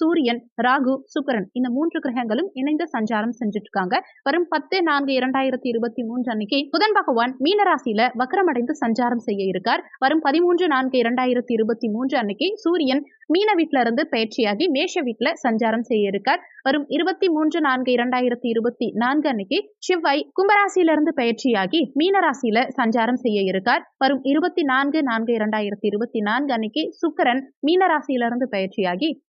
சூரியன் ராகு சுக்கரன் இந்த மூன்று கிரகங்களும் இணைந்து சஞ்சாரம் செஞ்சுட்டு இருக்காங்க வரும் பத்து நான்கு இரண்டாயிரத்தி இருபத்தி மூன்று அன்னைக்கு புதன் பகவான் மீனராசியில வக்கரமடைந்து சஞ்சாரம் செய்ய இருக்கார். வரும் பதிமூன்று நான்கு இரண்டாயிரத்தி இருபத்தி மூன்று அன்னைக்கு சூரியன் மீன வீட்டுல இருந்து பயிற்சியாகி மேஷ வீட்டுல சஞ்சாரம் செய்ய இருக்கார். வரும் இருபத்தி மூன்று நான்கு இரண்டாயிரத்தி இருபத்தி நான்கு அன்னைக்கு செவ்வாய் கும்பராசியிலிருந்து பயிற்சியாகி மீனராசியில சஞ்சாரம் செய்ய இருக்கார். வரும் இருபத்தி நான்கு நான்கு இரண்டாயிரத்தி இருபத்தி நான்கு அன்னைக்கு சுக்கரன் மீனராசியிலிருந்து பயிற்சியாகி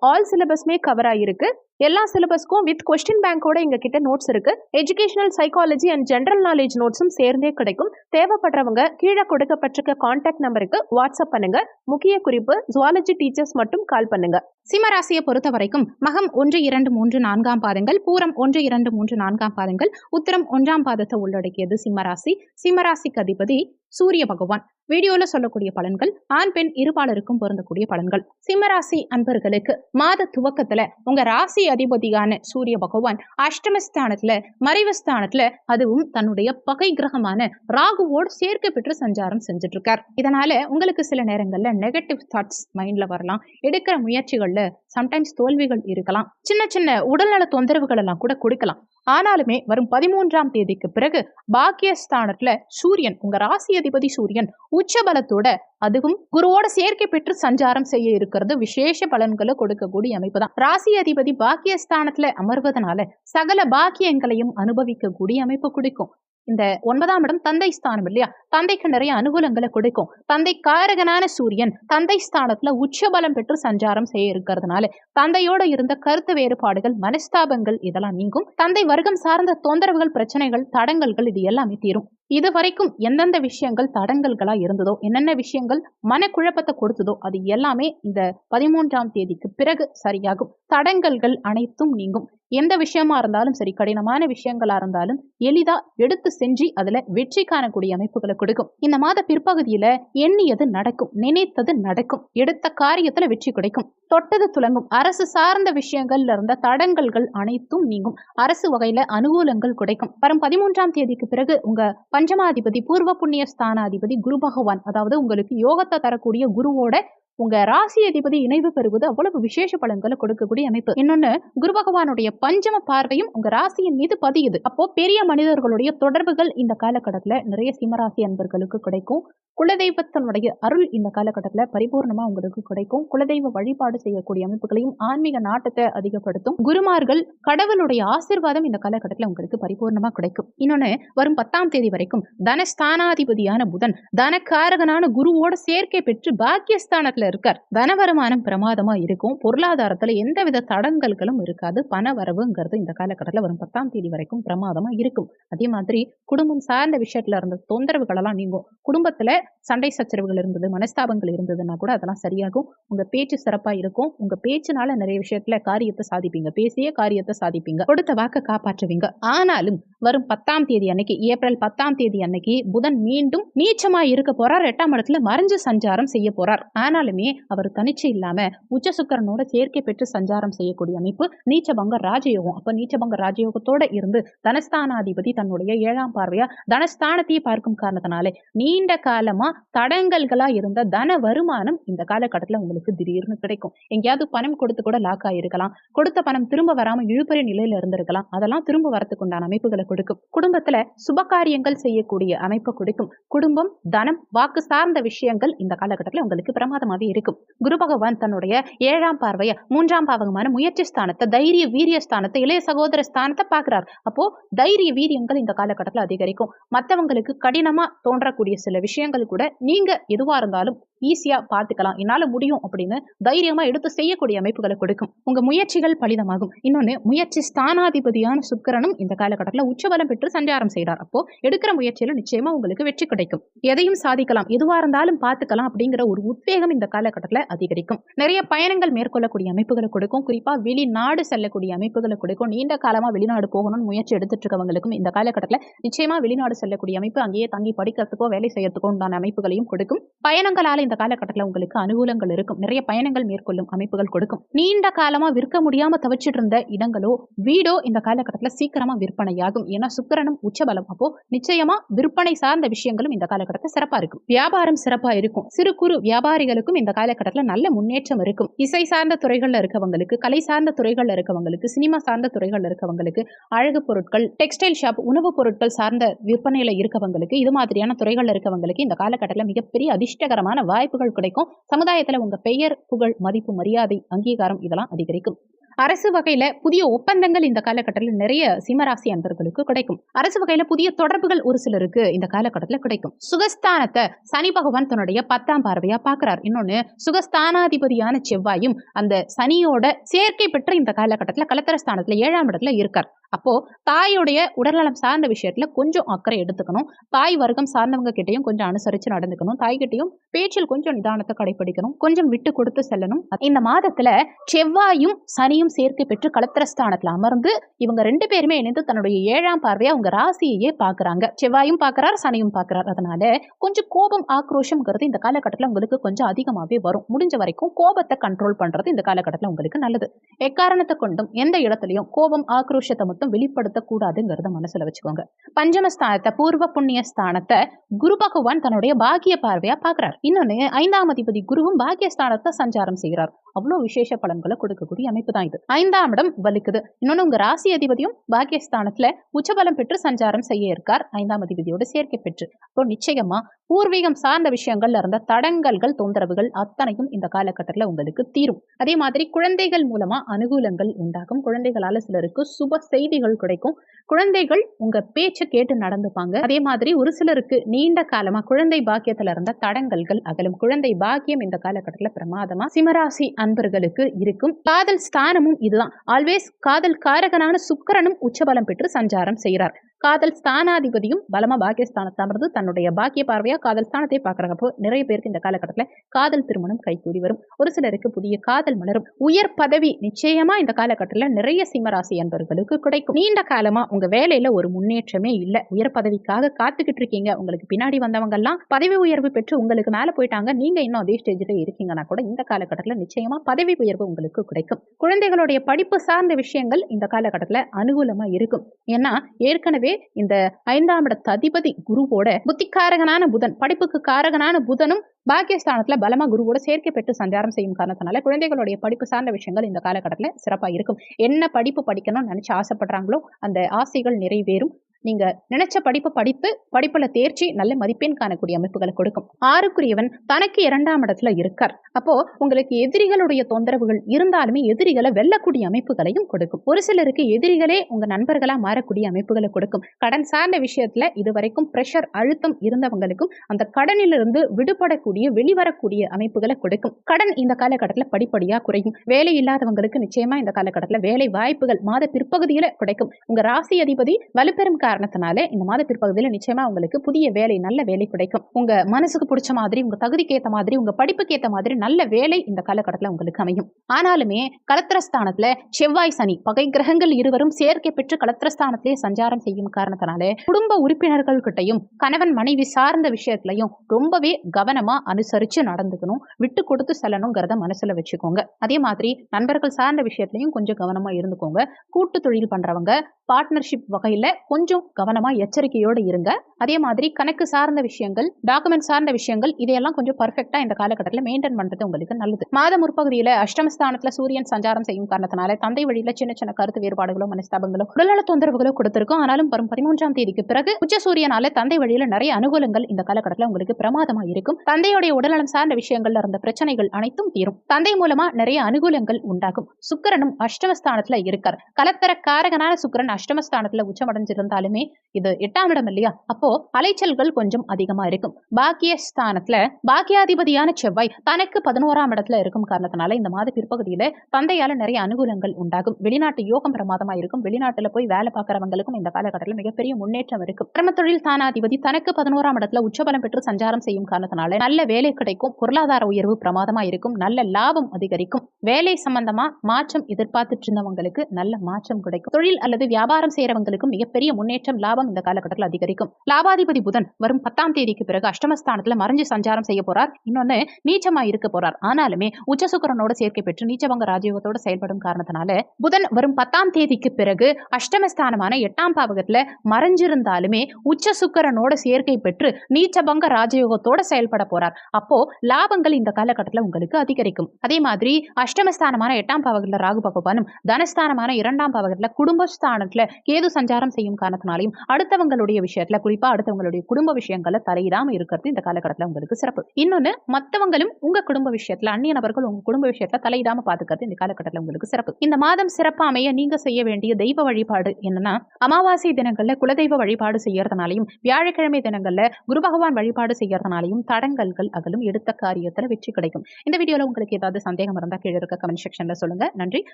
ஆல் சிலபஸ்மே கவர் ஆயிருக்கு. எல்லா சிலபஸ்க்கும் வித் கொஸ்டின் பேங்கோட எங்க கிட்ட நோட்ஸ் இருக்கு. Educational psychology and general knowledge நோட்ஸும் சேர்ந்தே கிடைக்கும். தேவைப்படுறவங்க கீழே கொடுக்கப்பட்டிருக்க கான்டாக்ட் நம்பருக்கு வாட்ஸ்அப் பண்ணுங்க. முக்கிய குறிப்பு ஜுவாலஜி டீச்சர்ஸ் மட்டும் கால் பண்ணுங்க. சிம்மராசியை பொறுத்த வரைக்கும் மகம் ஒன்று இரண்டு மூன்று நான்காம் பாதங்கள் பூரம் ஒன்று இரண்டு மூன்று நான்காம் பாதங்கள் உத்தரம் ஒன்றாம் பாதத்தை உள்ளடக்கியது சிம்மராசி. சிம்மராசிக்கு அதிபதி சூரிய பகவான். வீடியோல சொல்லக்கூடிய பலன்கள் ஆண் பெண் இருபாலருக்கும் பொருந்தக்கூடிய பலன்கள். சிம்மராசி அன்பர்களுக்கு மாத துவக்கத்துல உங்க ராசி அதிபதியான சூரிய பகவான் அஷ்டமஸ்தானத்துல மறைவஸ்தானத்துல அதுவும் தன்னுடைய பகை கிரகமான ராகுவோடு சேர்க்கை பெற்று சஞ்சாரம் செஞ்சுட்டு இருக்கார் இதனால உங்களுக்கு சில நேரங்கள்ல நெகட்டிவ் தாட்ஸ் மைண்ட்ல வரலாம். எடுக்கிற முயற்சிகள்ல சம்டைம்ஸ் தோல்விகள் இருக்கலாம். சின்ன சின்ன உடல்நல தொந்தரவுகள் எல்லாம் கூட கொடுக்கலாம். ஆனாலுமே வரும் பதிமூன்றாம் தேதிக்கு பிறகு பாக்கியஸ்தானத்துல சூரியன் உங்க ராசி அதிபதி சூரியன் உச்ச பலத்தோட அதுவும் குருவோட சேர்க்கை பெற்று சஞ்சாரம் செய்ய இருக்கிறது. விசேஷ பலன்களை கொடுக்கக்கூடிய அமைப்பு தான் ராசி அதிபதி பாக்கியஸ்தானத்துல அமர்வதனால சகல பாக்கியங்களையும் அனுபவிக்கக்கூடிய அமைப்பு கொடுக்கும். இந்த ஒன்பதாம் இடம் தந்தை ஸ்தானம் இல்லையா? தந்தைக்கு நிறைய அனுகூலங்களை கொடுக்கும். தந்தை காரகனான சூரியன் தந்தை ஸ்தானத்துல உச்சபலம் பெற்று சஞ்சாரம் செய்ய இருக்கிறதுனால தந்தையோட இருந்த கருத்து வேறுபாடுகள் மனஸ்தாபங்கள் இதெல்லாம் நீங்கும். தந்தை வர்க்கம் சார்ந்த தொந்தரவுகள் பிரச்சனைகள் தடங்கல்கள் இது எல்லாமே தீரும். இது வரைக்கும் எந்தெந்த விஷயங்கள் தடங்கல்களா இருந்ததோ என்னென்ன விஷயங்கள் மனக்குழப்பத்தை கொடுத்ததோ அது எல்லாமே இந்த பதிமூன்றாம் தேதிக்கு பிறகு சரியாகும். தடங்கல்கள் அனைத்தும் நீங்கும். எந்த விஷயமா இருந்தாலும் சரி கடினமான விஷயங்களா இருந்தாலும் எளிதா எடுத்து செஞ்சு அதுல வெற்றி காணக்கூடிய அமைப்புகளை கொடுக்கும். இந்த மாத பிற்பகுதியில எண்ணியது நடக்கும் நினைத்தது நடக்கும் எடுத்த காரியத்துல வெற்றி கிடைக்கும். தொட்டது துலங்கும். அரசு சார்ந்த விஷயங்கள்ல இருந்த தடங்கல்கள் அனைத்தும் நீங்கும். அரசு வகையில அனுகூலங்கள் கிடைக்கும். வரும் பதிமூன்றாம் தேதிக்கு பிறகு உங்க பஞ்சமாதிபதி பூர்வ புண்ணிய ஸ்தானாதிபதி குரு பகவான் அதாவது உங்களுக்கு யோகத்தை தரக்கூடிய குருவோட உங்க ராசி அதிபதி இணைவு பெறுவது அவ்வளவு விசேஷ பலன்களை கொடுக்கக்கூடிய அமைப்பு. இன்னொன்னு குரு பகவானுடைய பஞ்சம பார்வையும் உங்க ராசியின் மீது பதியுது. அப்போ பெரிய மனிதர்களுடைய தொடர்புகள் இந்த காலகட்டத்துல நிறைய சிம்மராசி அன்பர்களுக்கு கிடைக்கும். குலதெய்வத்தினுடைய அருள் இந்த காலகட்டத்துல பரிபூர்ணமா உங்களுக்கு கிடைக்கும். குலதெய்வ வழிபாடு செய்யக்கூடிய அமைப்புகளையும் ஆன்மீக நாட்டத்தை அதிகப்படுத்தும். குருமார்கள் கடவுளுடைய ஆசிர்வாதம் இந்த காலகட்டத்துல உங்களுக்கு பரிபூர்ணமா கிடைக்கும். இன்னொன்னு வரும் பத்தாம் தேதி வரைக்கும் தனஸ்தானாதிபதியான புதன் தனக்காரகனான குருவோட சேர்க்கை பெற்று பாக்கியஸ்தானத்துல இருக்கார். தன வருமானம் பிரமாதமா இருக்கும். பொருளாதாரத்துல எந்தவித தடங்கல்களும் இருக்காது. பண வரவுங்கிறது இந்த காலகட்டத்தில் வரும் பத்தாம் தேதி வரைக்கும் பிரமாதமா இருக்கும். அதே மாதிரி குடும்பம் சார்ந்த விஷயத்துல இருந்த தொந்தரவுகள் எல்லாம் நீங்கும். குடும்பத்துல சண்டை சச்சரவுகள் இருந்தது மனஸ்தாபங்கள் இருந்ததுன்னா கூட அதெல்லாம் சரியாகும். உங்க பேச்சு சிறப்பா இருக்கும். உங்க பேச்சுனால நிறைய விஷயத்துல காரியத்தை சாதிப்பீங்க. பேசிய காரியத்தை சாதிப்பீங்க. கொடுத்த வாக்க காப்பாற்றுவீங்க. ஆனாலும் வரும் பத்தாம் தேதி அன்னைக்கு ஏப்ரல் பத்தாம் தேதி அன்னைக்கு புதன் மீண்டும் நீச்சமா இருக்க போறார். எட்டாம் இடத்துல மறைஞ்சு சஞ்சாரம் செய்ய போறார். ஆனாலும் அவர் தனிச்சு இல்லாம உச்ச சுக்கரனோட சேர்க்கை பெற்று சஞ்சாரம் செய்யக்கூடிய அமைப்பு நீச்சபங்க ராஜயோகம். அப்ப நீச்சபங்க ராஜயோகத்தோட இருந்து தனஸ்தானாதிபதி தன்னுடைய ஏழாம் பார்வையா தனஸ்தானத்தையே பார்க்கும் காரணத்தினாலே நீண்ட காலமா தடங்கல்களா இருந்த தன வருமானம் இந்த காலகட்டத்துல உங்களுக்கு திடீர்னு கிடைக்கும். எங்கேயாவது பணம் கொடுத்து கூட லாக் ஆகிருக்கலாம் கொடுத்த பணம் திரும்ப வராம இழுபறி நிலையில இருந்திருக்கலாம். அதெல்லாம் திரும்ப வரத்துக்கு உண்டான அமைப்புகளை கொடுக்கும். குடும்பத்துல சுபகாரியங்கள் செய்யக்கூடிய அமைப்பை கொடுக்கும். குடும்பம் தனம் வாக்கு சார்ந்த விஷயங்கள் இந்த காலகட்டத்துல உங்களுக்கு பிரமாதமாக அதிகமாகவே இருக்கும். குரு பகவான் தன்னுடைய ஏழாம் பார்வையை மூன்றாம் பாவகமான முயற்சி ஸ்தானத்தை தைரிய வீரிய ஸ்தானத்தை இளைய சகோதர ஸ்தானத்தை பார்க்கிறார். அப்போ தைரிய வீரியங்கள் இந்த காலகட்டத்தில் அதிகரிக்கும். மற்றவங்களுக்கு கடினமா தோன்றக்கூடிய சில விஷயங்கள் கூட நீங்க எதுவா இருந்தாலும் ஈஸியா பார்த்துக்கலாம் என்னால முடியும் அப்படின்னு தைரியமா எடுத்து செய்யக்கூடிய அமைப்புகளை கொடுக்கும். உங்க முயற்சிகள் பலிதமாகும். இன்னொன்னு முயற்சி ஸ்தானாதிபதியான சுக்கரனும் இந்த காலகட்டத்தில் உச்சபலம் பெற்று சஞ்சாரம் செய்கிறார் அப்போ எடுக்கிற முயற்சியில நிச்சயமா உங்களுக்கு வெற்றி கிடைக்கும். எதையும் சாதிக்கலாம். எதுவாக இருந்தாலும் பார்த்துக்கலாம் அப்படிங்கிற ஒரு உத்வேகம் இந்த காலகட்டத்தில் அதிகரிக்கும். நிறைய பயணங்கள் மேற்கொள்ளக்கூடிய அமைப்புகளை கொடுக்கும். குறிப்பா வெளிநாடு செல்லக்கூடிய அமைப்புகளை கொடுக்கும். நீண்ட காலமா வெளிநாடு போகணும்னு முயற்சி எடுத்துட்டு இருக்கவங்களுக்கும் இந்த காலகட்டத்தில் நிச்சயமா வெளிநாடு செல்லக்கூடிய அமைப்பு அங்கேயே தங்கி படிக்கிறதுக்கோ வேலை செய்யறதுக்கோ உண்டான அமைப்புகளையும் கொடுக்கும். பயணங்களால இந்த காலகட்டத்தில் உங்களுக்கு அனுகூலங்கள் இருக்கும். நிறைய பயணங்கள் மேற்கொள்ளும் அமைப்புகள் கொடுக்கும். நீண்ட காலமா விற்க முடியாம தவிச்சிட்டு இருந்த இடங்களோ வீடோ இந்த காலகட்டத்தில் சீக்கிரமா விற்பனையாகும். ஏன்னா சுக்கரனும் உச்சபலம். அப்போ நிச்சயமா விற்பனை சார்ந்த விஷயங்களும் இந்த காலகட்டத்தில் சிறப்பா இருக்கும். வியாபாரம் சிறப்பா இருக்கும். சிறு குறு வியாபாரிகளுக்கும் இந்த காலகட்டத்தில் நல்ல முன்னேற்றம் இருக்கும். இசை சார்ந்த துறைகள்ல இருக்கவங்களுக்கு கலை சார்ந்த துறைகள்ல இருக்கவங்களுக்கு சினிமா சார்ந்த துறைகள்ல இருக்கவங்களுக்கு அழகு பொருட்கள் டெக்ஸ்டைல் ஷாப் உணவுப் பொருட்கள் சார்ந்த விற்பனையில இருக்கவங்களுக்கு இது மாதிரியான துறைகள்ல இருக்கவங்களுக்கு இந்த காலகட்டத்தில் மிகப்பெரிய அதிர்ஷ்டகரமான வாய்ப்புகள் கிடைக்கும். சமுதாயத்துல உங்க பெயர் புகழ் மதிப்பு மரியாதை அங்கீகாரம் இதெல்லாம் அதிகரிக்கும். அரசு வகையில புதிய ஒப்பந்தங்கள் இந்த காலகட்டத்தில் நிறைய சிம்மராசி அன்பர்களுக்கு கிடைக்கும். அரசு வகையில புதிய தொடர்புகள் ஒரு சிலருக்கு இந்த காலகட்டத்தில் கிடைக்கும். சுகஸ்தானத்தை சனி பகவான் தன்னுடைய பத்தாம் பார்வையா பாக்குறார் இன்னொன்னு சுகஸ்தானாதிபதியான செவ்வாயும் அந்த சனியோட சேர்க்கை பெற்ற இந்த காலகட்டத்தில் கலத்தரஸ்தானத்துல ஏழாம் இடத்துல இருக்கார். அப்போ தாயுடைய உடல்நலம் சார்ந்த விஷயத்துல கொஞ்சம் அக்கறை எடுத்துக்கணும். தாய் வர்க்கம் சார்ந்தவங்க கிட்டயும் கொஞ்சம் அனுசரிச்சு நடந்துக்கணும். தாய்கிட்டையும் பேச்சில் கொஞ்சம் நிதானத்தை கடைபிடிக்கணும். கொஞ்சம் விட்டு கொடுத்து செல்லணும். இந்த மாதத்துல செவ்வாயும் சனியும் சேர்க்கை பெற்று கலத்திரஸ்தானத்துல அமர்ந்து இவங்க ரெண்டு பேருமே இணைந்து தன்னுடைய ஏழாம் பார்வையா அவங்க ராசியையே பாக்குறாங்க செவ்வாயும் பார்க்குறாரு சனியும் பார்க்குறாரு. அதனால கொஞ்சம் கோபம் ஆக்ரோஷம்ங்கிறது இந்த காலகட்டத்தில் உங்களுக்கு கொஞ்சம் அதிகமாகவே வரும். முடிஞ்ச வரைக்கும் கோபத்தை கண்ட்ரோல் பண்றது இந்த காலகட்டத்தில் உங்களுக்கு நல்லது. எக்காரணத்தை கொண்டும் எந்த இடத்துலையும் கோபம் ஆக்ரோஷத்தை மட்டும் வெளிப்படுத்தக்கூடாதுங்கிறத மனசுல வச்சுக்கோங்க. பஞ்சமஸ்தானத்தை பூர்வ புண்ணிய ஸ்தானத்தை குரு பகவான் தன்னுடைய பாக்கிய பார்வையா பார்க்குறார். இன்னொன்னு ஐந்தாம் அதிபதி குருவும் பாக்கியஸ்தானத்தை சஞ்சாரம் செய்கிறார் அவ்வளோ விசேஷ பலன்களை கொடுக்கக்கூடிய அமைப்பு தான் இது ஐந்தாம் இடம் வலிக்குது. இன்னொன்று உங்க ராசி அதிபதியும் பாக்கியஸ்தானத்துல உச்சபலம் பெற்று சஞ்சாரம் செய்ய இருக்கார். ஐந்தாம் அதிபதியோடு சேர்க்கை பெற்று. அப்போ நிச்சயமா பூர்வீகம் சார்ந்த விஷயங்கள்ல இருந்த தடங்கல்கள் தொந்தரவுகள் அத்தனையும் இந்த காலகட்டத்தில் உங்களுக்கு தீரும். அதே மாதிரி குழந்தைகள் மூலமா அனுகூலங்கள் உண்டாகும். குழந்தைகளால சிலருக்கு சுப செய்திகள் கிடைக்கும். குழந்தைகள் உங்க பேச்சை கேட்டு நடந்துப்பாங்க. அதே மாதிரி ஒரு சிலருக்கு நீண்ட காலமா குழந்தை பாக்கியத்துல இருந்த தடங்கல்கள் அகலும். குழந்தை பாக்கியம் இந்த காலகட்டத்தில் பிரமாதமா சிமராசி அன்பர்களுக்கு இருக்கும். காதல் ஸ்தானம் காரணமும் இதுதான். ஆல்வேஸ் காதல் காரகனான சுக்கரனும் உச்சபலம் பெற்று சஞ்சாரம் செய்கிறார். காதல் ஸ்தானாதிபதியும் பலமா பாக்கியஸ்தானத்தை அமர்ந்து தன்னுடைய பாக்கிய பார்வையா காதல் ஸ்தானத்தை பார்க்கறாங்க நிறைய பேருக்கு இந்த காலகட்டத்தில் காதல் திருமணம் கைகூடி வரும். ஒரு சிலருக்கு புதிய காதல் மலரும். உயர் பதவி நிச்சயமா இந்த காலகட்டத்தில் நிறைய சிம்மராசி அன்பர்களுக்கு கிடைக்கும். நீண்ட காலமா உங்க வேலையில ஒரு முன்னேற்றமே இல்லை. உயர் பதவிக்காக காத்துக்கிட்டு இருக்கீங்க. உங்களுக்கு பின்னாடி வந்தவங்க எல்லாம் பதவி உயர்வு பெற்று உங்களுக்கு மேல போயிட்டாங்க. நீங்க இன்னும் அதே ஸ்டேஜ்ல இருக்கீங்கன்னா கூட இந்த காலகட்டத்தில் நிச்சயமா பதவி உயர்வு உங்களுக்கு கிடைக்கும். குழந்தைகளுடைய படிப்பு சார்ந்த விஷயங்கள் இந்த காலகட்டத்தில் அனுகூலமா இருக்கும். ஏன்னா ஏற்கனவே இந்த ஐந்தாம் இடத்து அதிபதி குருவோட புத்திக்காரகனான புதன் படிப்புக்கு காரகனான புதனும் பாக்கியஸ்தானத்துல பலமா குருவோட சேர்க்கை பெற்று சஞ்சாரம் செய்யும் காரணத்தினால குழந்தைகளுடைய படிப்பு சார்ந்த விஷயங்கள் இந்த காலகட்டத்தில் சிறப்பா இருக்கும். என்ன படிப்பு படிக்கணும்னு நினைச்சு ஆசைப்படுறாங்களோ அந்த ஆசைகள் நிறைவேறும். நீங்க நினைச்ச படிப்பு படித்து படிப்புல தேர்ச்சி நல்ல மதிப்பெண் காணக்கூடிய அமைப்புகளை கொடுக்கும். ஆறுக்குரியவன் தனக்கு இரண்டாம் இடத்துல இருக்கார். அப்போ உங்களுக்கு எதிரிகளுடைய தொந்தரவுகள் இருந்தாலுமே எதிரிகளை வெல்லக்கூடிய அமைப்புகளையும் கொடுக்கும். ஒரு சிலருக்கு எதிரிகளே உங்க நண்பர்களா மாறக்கூடிய அமைப்புகளை கொடுக்கும். கடன் சார்ந்த விஷயத்துல இதுவரைக்கும் பிரஷர் அழுத்தம் இருந்தவங்களுக்கும் அந்த கடனிலிருந்து விடுபடக்கூடிய வெளிவரக்கூடிய அமைப்புகளை கொடுக்கும். கடன் இந்த காலகட்டத்தில் படிப்படியா குறையும். வேலை இல்லாதவங்களுக்கு நிச்சயமா இந்த காலகட்டத்தில் வேலை வாய்ப்புகள் மாத பிற்பகுதியில கிடைக்கும். உங்க ராசி அதிபதி வலுப்பெறும் காரணத்தினாலே இந்த மாத பிற்பகுதியில் நிச்சயமா உங்களுக்கு புதிய வேலை நல்ல வேலை கிடைக்கும். உங்க மனசுக்கு பிடிச்ச மாதிரி உங்க தகுதிக்கு ஏற்ற மாதிரி உங்க படிப்புக்கு ஏற்ற மாதிரி நல்ல வேலை இந்த காலகட்டத்தில் உங்களுக்கு அமையும். ஆனாலுமே கலத்திரஸ்தானத்துல செவ்வாய் சனி பகை கிரகங்கள் இருவரும் சேர்க்கை பெற்று கலத்திரஸ்தானத்திலே சஞ்சாரம் செய்யும் காரணத்தினாலே குடும்ப உறுப்பினர்கள் கிட்டையும் கணவன் மனைவி சார்ந்த விஷயத்திலையும் ரொம்பவே கவனமா அனுசரிச்சு நடந்துக்கணும் விட்டு கொடுத்து செல்லணுங்கிறத மனசுல வச்சுக்கோங்க. அதே மாதிரி நண்பர்கள் சார்ந்த விஷயத்திலையும் கொஞ்சம் கவனமா இருந்துக்கோங்க. கூட்டு தொழில் பண்றவங்க பார்ட்னர்ஷிப் வகையில கொஞ்சம் மட்டும் கவனமா எச்சரிக்கையோடு இருங்க. அதே மாதிரி கணக்கு சார்ந்த விஷயங்கள் டாக்குமெண்ட் சார்ந்த விஷயங்கள் இதையெல்லாம் கொஞ்சம் பர்ஃபெக்டா இந்த காலகட்டத்தில் மெயின்டைன் பண்றது உங்களுக்கு நல்லது. மாத முற்பகுதியில அஷ்டமஸ்தானத்துல சூரியன் சஞ்சாரம் செய்யும் காரணத்தினால தந்தை வழியில சின்ன சின்ன கருத்து வேறுபாடுகளோ மனஸ்தாபங்களோ உடல்நல தொந்தரவுகளோ கொடுத்திருக்கும். ஆனாலும் வரும் பதிமூன்றாம் தேதிக்கு பிறகு உச்ச சூரியனால தந்தை வழியில நிறைய அனுகூலங்கள் இந்த காலகட்டத்தில் உங்களுக்கு பிரமாதமா இருக்கும். தந்தையுடைய உடல்நலம் சார்ந்த விஷயங்கள்ல இருந்த பிரச்சனைகள் அனைத்தும் தீரும். தந்தை மூலமா நிறைய அனுகூலங்கள் உண்டாகும். சுக்கரனும் அஷ்டமஸ்தானத்துல இருக்கார். கலத்தர காரகனான சுக்கரன் அஷ்டமஸ்தானத்துல உச்சமடைஞ்சிருந்தாலும் இது எட்டாம் இடம் இல்லையா? அப்போ அலைச்சல்கள் கொஞ்சம் அதிகமா இருக்கும். பாக்கியஸ்தானத்துல பாக்கியாதிபதியான செவ்வாய் தனக்கு பதினோராம் இடத்துல இருக்கும் காரணத்தினால இந்த மாத பிற்பகுதியில தந்தையால நிறைய அனுகூலங்கள் உண்டாகும். வெளிநாட்டு யோகம் பிரமாதமா இருக்கும். வெளிநாட்டுல போய் வேலை பார்க்கறவங்களுக்கும் இந்த காலகட்டத்தில் மிகப்பெரிய முன்னேற்றம் இருக்கும். கிரம தொழில் தானாதிபதி தனக்கு பதினோராம் இடத்துல உச்சபலம் பெற்று சஞ்சாரம் செய்யும் காரணத்தினால நல்ல வேலை கிடைக்கும். பொருளாதார உயர்வு பிரமாதமா இருக்கும். நல்ல லாபம் அதிகரிக்கும். வேலை சம்பந்தமா மாற்றம் எதிர்பார்த்துட்டு இருந்தவங்களுக்கு நல்ல மாற்றம் கிடைக்கும். தொழில் அல்லது வியாபாரம் செய்யறவங்களுக்கும் மிகப்பெரிய முன்னேற்றம் முன்னேற்றம் லாபம் இந்த காலகட்டத்தில் அதிகரிக்கும். லாபாதிபதி புதன் வரும் பத்தாம் தேதிக்கு பிறகு அஷ்டமஸ்தானத்துல மறைஞ்சு சஞ்சாரம் செய்ய போறார். இன்னொன்னு நீச்சமா இருக்க போறார். ஆனாலுமே உச்சசுக்கரனோட சேர்க்கை பெற்று நீச்சவங்க ராஜயோகத்தோட செயல்படும் காரணத்தினால புதன் வரும் பத்தாம் தேதிக்கு பிறகு அஷ்டமஸ்தானமான எட்டாம் பாவகத்துல மறைஞ்சிருந்தாலுமே உச்ச சுக்கரனோட சேர்க்கை பெற்று நீச்சபங்க ராஜயோகத்தோட செயல்பட போறார். அப்போ லாபங்கள் இந்த காலகட்டத்தில் உங்களுக்கு அதிகரிக்கும். அதே மாதிரி அஷ்டமஸ்தானமான எட்டாம் பாவகத்தில் ராகு பகவானும் தனஸ்தானமான இரண்டாம் பாவகத்தில் குடும்பஸ்தானத்துல கேது சஞ்சாரம் செய்யும் காரணத்தினாலையும் அடுத்தவங்களுடைய விஷயத்துல குறிப்பா அடுத்தவங்களுடைய குடும்ப விஷயங்களை தலையிடாம இருக்கிறது இந்த காலகட்டத்தில் உங்களுக்கு சிறப்பு. இன்னொன்னு மத்தவங்களும் உங்க குடும்ப விஷயத்துல அந்நிய நபர்கள் உங்க குடும்ப விஷயத்துல தலையிடாம பாத்துக்கிறது இந்த காலகட்டத்தில் உங்களுக்கு சிறப்பு. இந்த மாதம் சிறப்பா அமைய நீங்க செய்ய வேண்டிய தெய்வ வழிபாடு என்னன்னா அமாவாசை தினங்கள்ல குலதெய்வ வழிபாடு செய்யறதுனாலையும் வியாழக்கிழமை தினங்கள்ல குரு பகவான் வழிபாடு செய்யறதுனாலையும் தடங்கல்கள் அகலும் எடுத்த காரியத்துல வெற்றி கிடைக்கும். இந்த வீடியோல உங்களுக்கு ஏதாவது சந்தேகம் இருந்தா கீழே இருக்க கமெண்ட் செக்ஷன்ல சொல்லுங்க. நன்றி.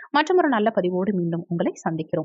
மற்றும் ஒரு நல்ல பதிவோடு மீண்டும் உங்களை சந்திக்கிறோம்.